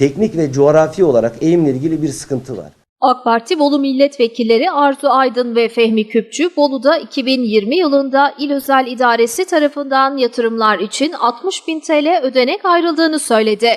teknik ve coğrafi olarak eğimle ilgili bir sıkıntı var. AK Parti Bolu milletvekilleri Arzu Aydın ve Fehmi Küpçü, Bolu'da 2020 yılında İl Özel İdaresi tarafından yatırımlar için 60 bin TL ödenek ayrıldığını söyledi.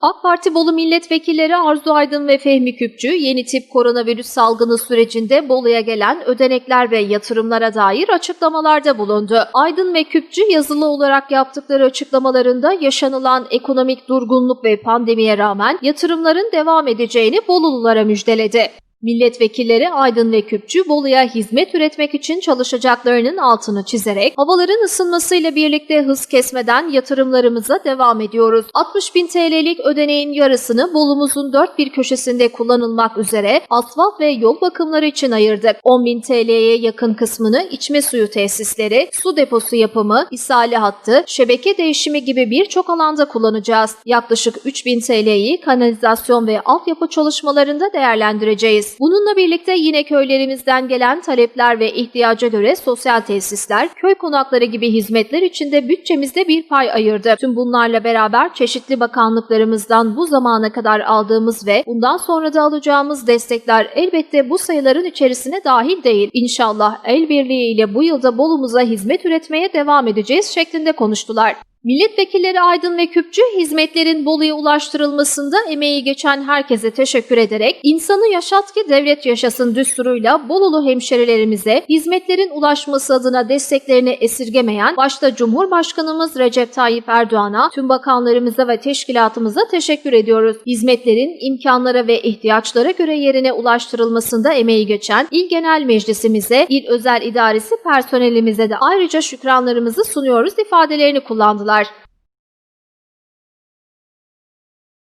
AK Parti Bolu milletvekilleri Arzu Aydın ve Fehmi Küpçü, yeni tip koronavirüs salgını sürecinde Bolu'ya gelen ödenekler ve yatırımlara dair açıklamalarda bulundu. Aydın ve Küpçü yazılı olarak yaptıkları açıklamalarında yaşanılan ekonomik durgunluk ve pandemiye rağmen yatırımların devam edeceğini Bolululara müjdeledi. Milletvekilleri Aydın ve Küpçü Bolu'ya hizmet üretmek için çalışacaklarının altını çizerek havaların ısınmasıyla birlikte hız kesmeden yatırımlarımıza devam ediyoruz. 60 bin TL'lik ödeneğin yarısını Bolumuzun dört bir köşesinde kullanılmak üzere asfalt ve yol bakımları için ayırdık. 10 bin TL'ye yakın kısmını içme suyu tesisleri, su deposu yapımı, ishale hattı, şebeke değişimi gibi birçok alanda kullanacağız. Yaklaşık 3 bin TL'yi kanalizasyon ve altyapı çalışmalarında değerlendireceğiz. Bununla birlikte yine köylerimizden gelen talepler ve ihtiyaca göre sosyal tesisler, köy konakları gibi hizmetler için de bütçemizde bir pay ayırdı. Tüm bunlarla beraber çeşitli bakanlıklarımızdan bu zamana kadar aldığımız ve bundan sonra da alacağımız destekler elbette bu sayıların içerisine dahil değil. İnşallah el birliğiyle bu yılda Bolumuza hizmet üretmeye devam edeceğiz şeklinde konuştular. Milletvekilleri Aydın ve Küpçü hizmetlerin Bolu'ya ulaştırılmasında emeği geçen herkese teşekkür ederek insanı yaşat ki devlet yaşasın düsturuyla Bolulu hemşerilerimize hizmetlerin ulaşması adına desteklerini esirgemeyen başta Cumhurbaşkanımız Recep Tayyip Erdoğan'a, tüm bakanlarımıza ve teşkilatımıza teşekkür ediyoruz. Hizmetlerin imkanlara ve ihtiyaçlara göre yerine ulaştırılmasında emeği geçen İl Genel Meclisimize, İl Özel İdaresi personelimize de ayrıca şükranlarımızı sunuyoruz ifadelerini kullandılar ediyorlar.